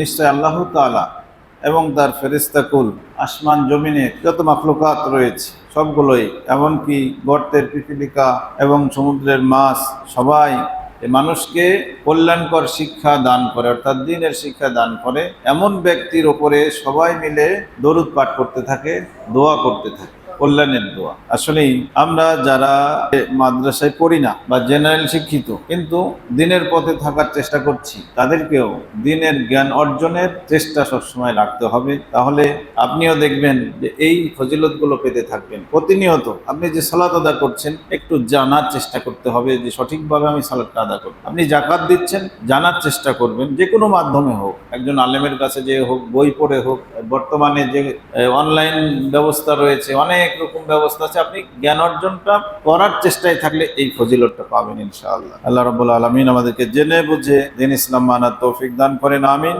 নিশ্চয় আল্লাহ তাআলা এবং তার ফেরিস্তাকুল আসমান, জমিনে যত মাখলুকাত রয়েছে, সবগুলোই, এমনকি গর্তের পিপিলিকা এবং সমুদ্রের মাছ, সবাই মানুষকে কল্যাণকর শিক্ষা দান করে, অর্থাৎ দিনের শিক্ষা দান করে। এমন ব্যক্তির ওপরে সবাই মিলে দরুদ পাঠ করতে থাকে, দোয়া করতে থাকে। কল্যাণের দোয়া। আসলেই আমরা যারা মাদ্রাসায় পড়ি না বা জেনারেল শিক্ষিত, কিন্তু দিনের পথে থাকার চেষ্টা করছি, তাদেরকেও দিনের জ্ঞান অর্জনের চেষ্টা সবসময় রাখতে হবে। তাহলে আপনিও দেখবেন যে এই ফজিলতগুলো পেতে থাকবেন। প্রতিনিয়ত আপনি যে সালাত আদা করছেন, একটু জানার চেষ্টা করতে হবে যে সঠিকভাবে আমি সালাদটা আদা করব। আপনি জাকাত দিচ্ছেন, জানার চেষ্টা করবেন, যে কোনো মাধ্যমে হোক। একজন আলেমের কাছে যে হোক, বই পড়ে হোক, বর্তমানে যে অনলাইন ব্যবস্থা রয়েছে, অনেক রকম ব্যবস্থা আছে। আপনি জ্ঞান অর্জনটা করার চেষ্টায় থাকলে এই ফজিলতটা পাবেন ইনশাআল্লাহ। আল্লাহ রবুল্লা আলমিন আমাদেরকে জেনে বুঝে দিন ইসলাম মানার তৌফিক দান করেন, আমিন।